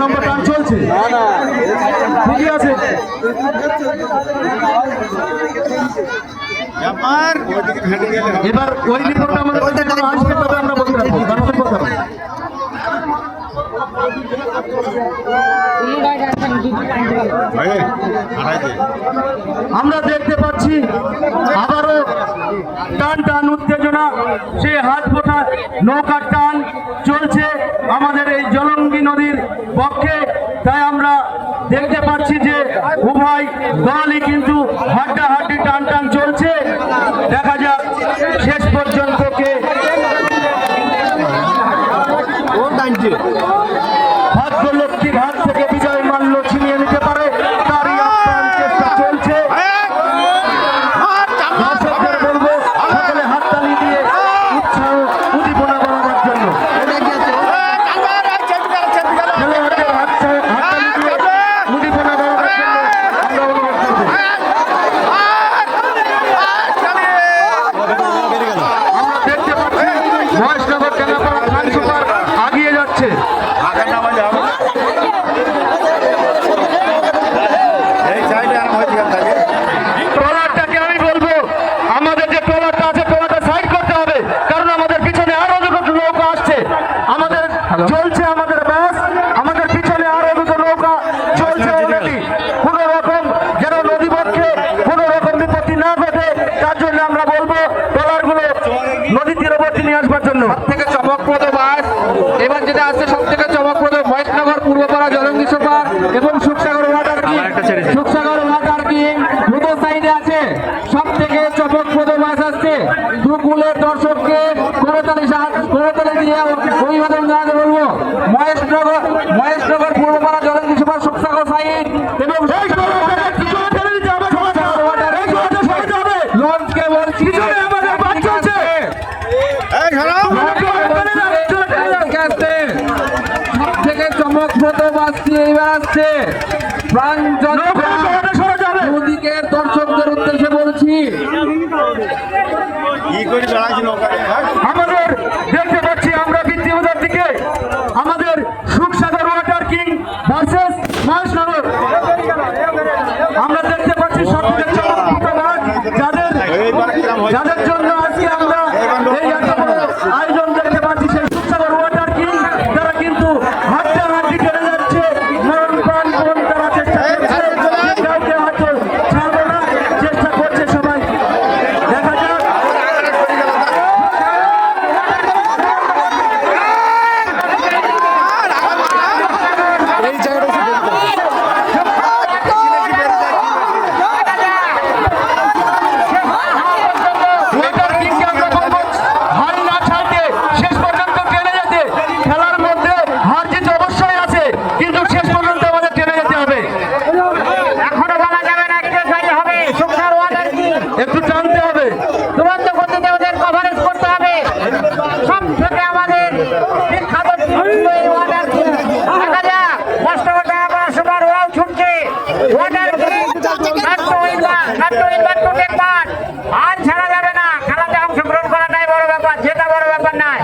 নম্বর চলছে। ঠিকই আছে। এবার ওই আমাদের আসবে তবে আমরা বলতে দর্শক আমরা দেখতে পাচ্ছি আবারও টান টান উত্তেজনা। সে হাত ফোটা নৌকার টান। আমাদের এই জলঙ্গি নদীর পক্ষে। তাই আমরা দেখতে পাচ্ছি যে উভয় দলই কিন্তু হাড্ডাহাড্ডি টান টান চলছে। দেখা যাক, শেষ পর্যন্ত চলছে আমাদের অভিবাদন জানাতে বলব মহেশনগর মহেশনগর পূর্বপাড়া জলের কৃষি সুখসাগর সাইড এবং লঞ্চকে বলছি সব থেকে চমকপ্রদ দর্শকদের উদ্দেশ্যে বলছি কি করে দাঁড়াচ্ছি নৌকায় হাল ছাড়া যাবে না। খেলাতে অংশগ্রহণ করাটাই বড় ব্যাপার। যেটা বড় ব্যাপার নয়।